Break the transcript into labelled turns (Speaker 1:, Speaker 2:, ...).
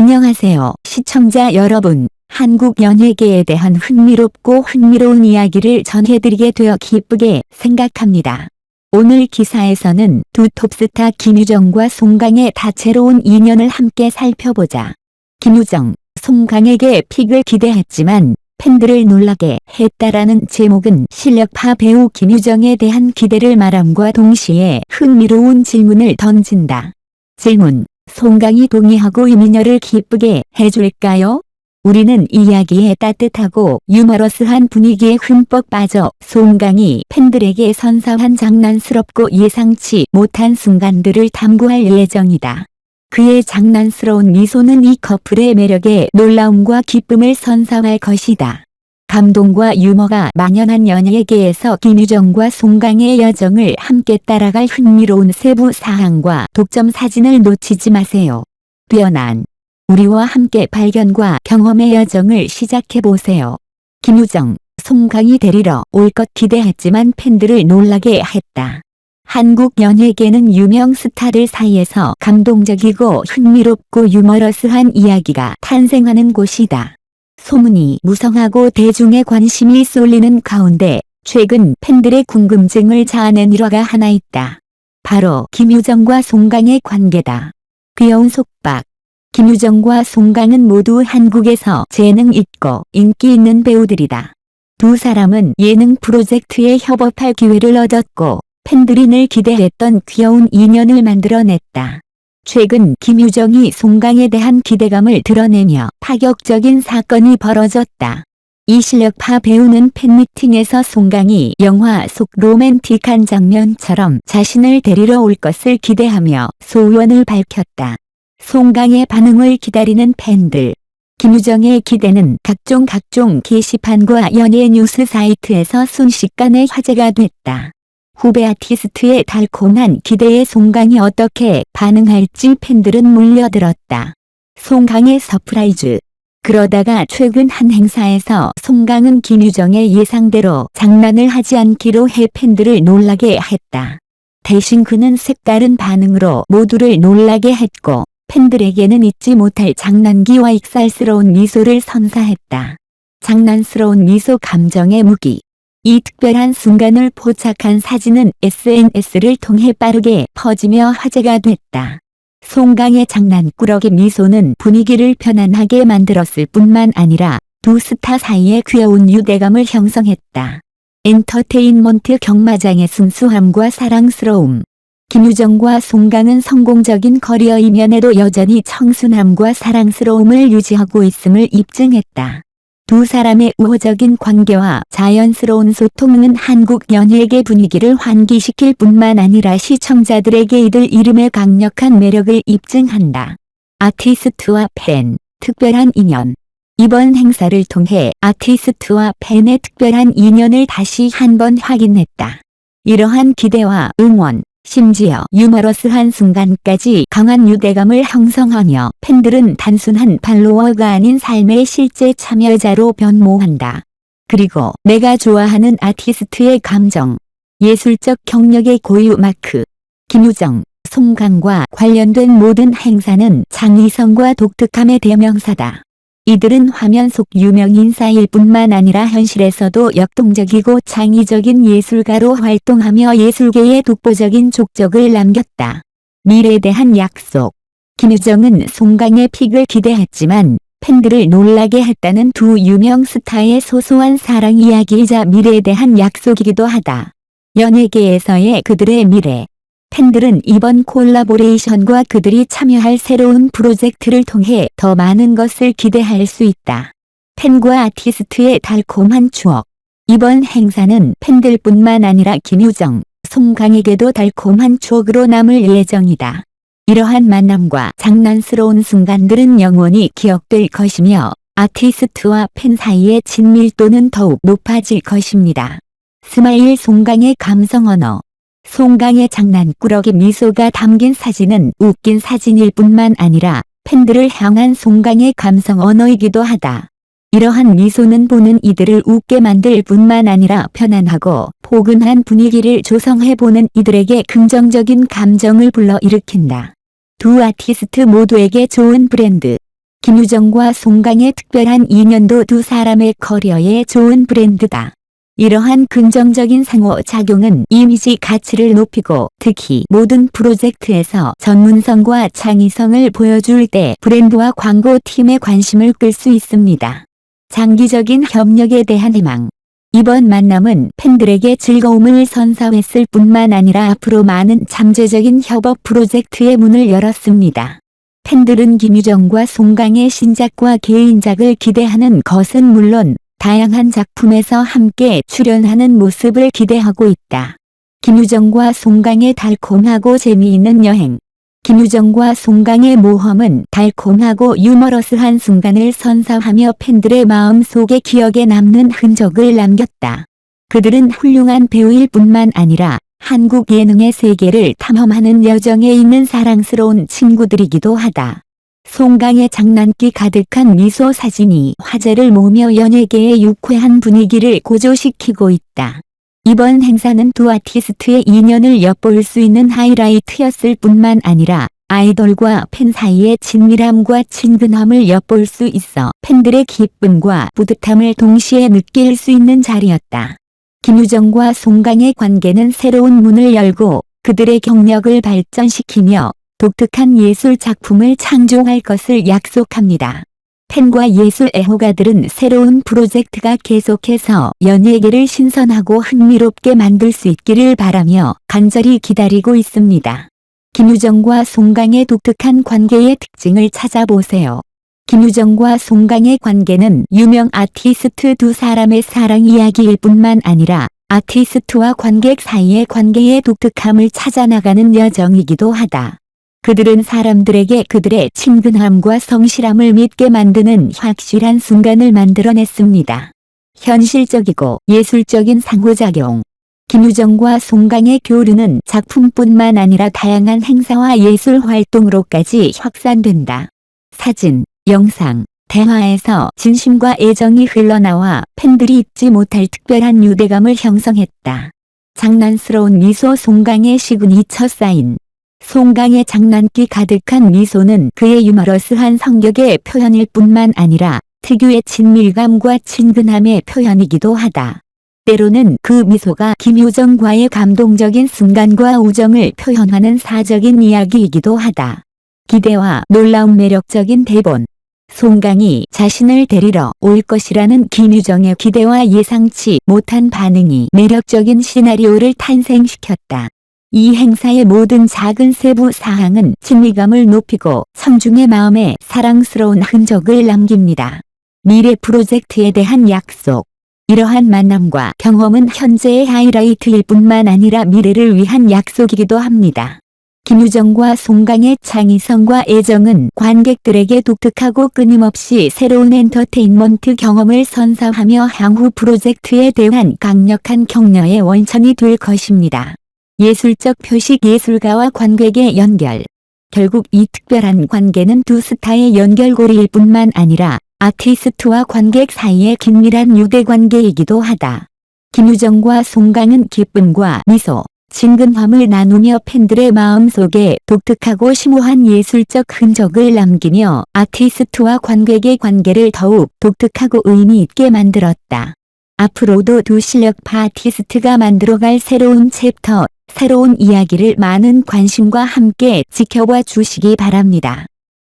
Speaker 1: 안녕하세요. 시청자 여러분. 한국 연예계에 대한 흥미롭고 흥미로운 이야기를 전해드리게 되어 기쁘게 생각합니다. 오늘 기사에서는 두 톱스타 김유정과 송강의 다채로운 인연을 함께 살펴보자. 김유정, 송강에게 픽을 기대했지만 팬들을 놀라게 했다라는 제목은 실력파 배우 김유정에 대한 기대를 말함과 동시에 흥미로운 질문을 던진다. 질문. 송강이 동의하고 이민여를 기쁘게 해줄까요? 우리는 이야기에 따뜻하고 유머러스한 분위기에 흠뻑 빠져 송강이 팬들에게 선사한 장난스럽고 예상치 못한 순간들을 탐구할 예정이다. 그의 장난스러운 미소는 이 커플의 매력에 놀라움과 기쁨을 선사할 것이다. 감동과 유머가 만연한 연예계에서 김유정과 송강의 여정을 함께 따라갈 흥미로운 세부 사항과 독점 사진을 놓치지 마세요. 뛰어난 우리와 함께 발견과 경험의 여정을 시작해보세요. 김유정, 송강이 데리러 올 것 기대했지만 팬들을 놀라게 했다. 한국 연예계는 유명 스타들 사이에서 감동적이고 흥미롭고 유머러스한 이야기가 탄생하는 곳이다. 소문이 무성하고 대중의 관심이 쏠리는 가운데 최근 팬들의 궁금증을 자아낸 일화가 하나 있다. 바로 김유정과 송강의 관계다. 귀여운 속박. 김유정과 송강은 모두 한국에서 재능 있고 인기 있는 배우들이다. 두 사람은 예능 프로젝트에 협업할 기회를 얻었고 팬들이 늘 기대했던 귀여운 인연을 만들어냈다. 최근 김유정이 송강에 대한 기대감을 드러내며 파격적인 사건이 벌어졌다. 이 실력파 배우는 팬미팅에서 송강이 영화 속 로맨틱한 장면처럼 자신을 데리러 올 것을 기대하며 소원을 밝혔다. 송강의 반응을 기다리는 팬들. 김유정의 기대는 각종 각종 게시판과 연예 뉴스 사이트에서 순식간에 화제가 됐다. 후배 아티스트의 달콤한 기대에 송강이 어떻게 반응할지 팬들은 몰려들었다. 송강의 서프라이즈. 그러다가 최근 한 행사에서 송강은 김유정의 예상대로 장난을 하지 않기로 해 팬들을 놀라게 했다. 대신 그는 색다른 반응으로 모두를 놀라게 했고 팬들에게는 잊지 못할 장난기와 익살스러운 미소를 선사했다. 장난스러운 미소 감정의 무기. 이 특별한 순간을 포착한 사진은 SNS를 통해 빠르게 퍼지며 화제가 됐다. 송강의 장난꾸러기 미소는 분위기를 편안하게 만들었을 뿐만 아니라 두 스타 사이의 귀여운 유대감을 형성했다. 엔터테인먼트 경마장의 순수함과 사랑스러움. 김유정과 송강은 성공적인 커리어이면에도 여전히 청순함과 사랑스러움을 유지하고 있음을 입증했다. 두 사람의 우호적인 관계와 자연스러운 소통은 한국 연예계 분위기를 환기시킬 뿐만 아니라 시청자들에게 이들 이름의 강력한 매력을 입증한다. 아티스트와 팬, 특별한 인연. 이번 행사를 통해 아티스트와 팬의 특별한 인연을 다시 한번 확인했다. 이러한 기대와 응원, 심지어 유머러스한 순간까지 강한 유대감을 형성하며 팬들은 단순한 팔로워가 아닌 삶의 실제 참여자로 변모한다. 그리고 내가 좋아하는 아티스트의 감정, 예술적 경력의 고유 마크, 김유정, 송강과 관련된 모든 행사는 창의성과 독특함의 대명사다. 이들은 화면 속 유명 인사일 뿐만 아니라 현실에서도 역동적이고 창의적인 예술가로 활동하며 예술계에 독보적인 족적을 남겼다. 미래에 대한 약속. 김유정은 송강의 픽을 기대했지만 팬들을 놀라게 했다는 두 유명 스타의 소소한 사랑 이야기이자 미래에 대한 약속이기도 하다. 연예계에서의 그들의 미래. 팬들은 이번 콜라보레이션과 그들이 참여할 새로운 프로젝트를 통해 더 많은 것을 기대할 수 있다. 팬과 아티스트의 달콤한 추억. 이번 행사는 팬들뿐만 아니라 김유정, 송강에게도 달콤한 추억으로 남을 예정이다. 이러한 만남과 장난스러운 순간들은 영원히 기억될 것이며 아티스트와 팬 사이의 친밀도는 더욱 높아질 것입니다. 스마일 송강의 감성 언어 송강의 장난꾸러기 미소가 담긴 사진은 웃긴 사진일 뿐만 아니라 팬들을 향한 송강의 감성 언어이기도 하다. 이러한 미소는 보는 이들을 웃게 만들 뿐만 아니라 편안하고 포근한 분위기를 조성해보는 이들에게 긍정적인 감정을 불러일으킨다. 두 아티스트 모두에게 좋은 브랜드. 김유정과 송강의 특별한 인연도 두 사람의 커리어에 좋은 브랜드다. 이러한 긍정적인 상호작용은 이미지 가치를 높이고 특히 모든 프로젝트에서 전문성과 창의성을 보여줄 때 브랜드와 광고팀의 관심을 끌 수 있습니다. 장기적인 협력에 대한 희망 이번 만남은 팬들에게 즐거움을 선사했을 뿐만 아니라 앞으로 많은 잠재적인 협업 프로젝트의 문을 열었습니다. 팬들은 김유정과 송강의 신작과 개인작을 기대하는 것은 물론 다양한 작품에서 함께 출연하는 모습을 기대하고 있다. 김유정과 송강의 달콤하고 재미있는 여행 김유정과 송강의 모험은 달콤하고 유머러스한 순간을 선사하며 팬들의 마음 속에 기억에 남는 흔적을 남겼다. 그들은 훌륭한 배우일 뿐만 아니라 한국 예능의 세계를 탐험하는 여정에 있는 사랑스러운 친구들이기도 하다. 송강의 장난기 가득한 미소 사진이 화제를 모으며 연예계의 유쾌한 분위기를 고조시키고 있다. 이번 행사는 두 아티스트의 인연을 엿볼 수 있는 하이라이트였을 뿐만 아니라 아이돌과 팬 사이의 친밀함과 친근함을 엿볼 수 있어 팬들의 기쁨과 뿌듯함을 동시에 느낄 수 있는 자리였다. 김유정과 송강의 관계는 새로운 문을 열고 그들의 경력을 발전시키며 독특한 예술 작품을 창조할 것을 약속합니다. 팬과 예술 애호가들은 새로운 프로젝트가 계속해서 연예계를 신선하고 흥미롭게 만들 수 있기를 바라며 간절히 기다리고 있습니다. 김유정과 송강의 독특한 관계의 특징을 찾아보세요. 김유정과 송강의 관계는 유명 아티스트 두 사람의 사랑 이야기일 뿐만 아니라 아티스트와 관객 사이의 관계의 독특함을 찾아나가는 여정이기도 하다. 그들은 사람들에게 그들의 친근함과 성실함을 믿게 만드는 확실한 순간을 만들어냈습니다. 현실적이고 예술적인 상호작용 김유정과 송강의 교류는 작품뿐만 아니라 다양한 행사와 예술 활동으로까지 확산된다. 사진, 영상, 대화에서 진심과 애정이 흘러나와 팬들이 잊지 못할 특별한 유대감을 형성했다. 장난스러운 미소 송강의 시그니처 사인 송강의 장난기 가득한 미소는 그의 유머러스한 성격의 표현일 뿐만 아니라 특유의 친밀감과 친근함의 표현이기도 하다. 때로는 그 미소가 김효정과의 감동적인 순간과 우정을 표현하는 사적인 이야기이기도 하다. 기대와 놀라운 매력적인 대본 송강이 자신을 데리러 올 것이라는 김유정의 기대와 예상치 못한 반응이 매력적인 시나리오를 탄생시켰다. 이 행사의 모든 작은 세부 사항은 친밀감을 높이고 청중의 마음에 사랑스러운 흔적을 남깁니다. 미래 프로젝트에 대한 약속 이러한 만남과 경험은 현재의 하이라이트일 뿐만 아니라 미래를 위한 약속이기도 합니다. 김유정과 송강의 창의성과 애정은 관객들에게 독특하고 끊임없이 새로운 엔터테인먼트 경험을 선사하며 향후 프로젝트에 대한 강력한 격려의 원천이 될 것입니다. 예술적 표식 예술가와 관객의 연결. 결국 이 특별한 관계는 두 스타의 연결고리일 뿐만 아니라 아티스트와 관객 사이의 긴밀한 유대관계이기도 하다. 김유정과 송강은 기쁨과 미소, 친근함을 나누며 팬들의 마음속에 독특하고 심오한 예술적 흔적을 남기며 아티스트와 관객의 관계를 더욱 독특하고 의미 있게 만들었다. 앞으로도 두 실력파 아티스트가 만들어갈 새로운 챕터, 새로운 이야기를 많은 관심과 함께 지켜봐 주시기 바랍니다.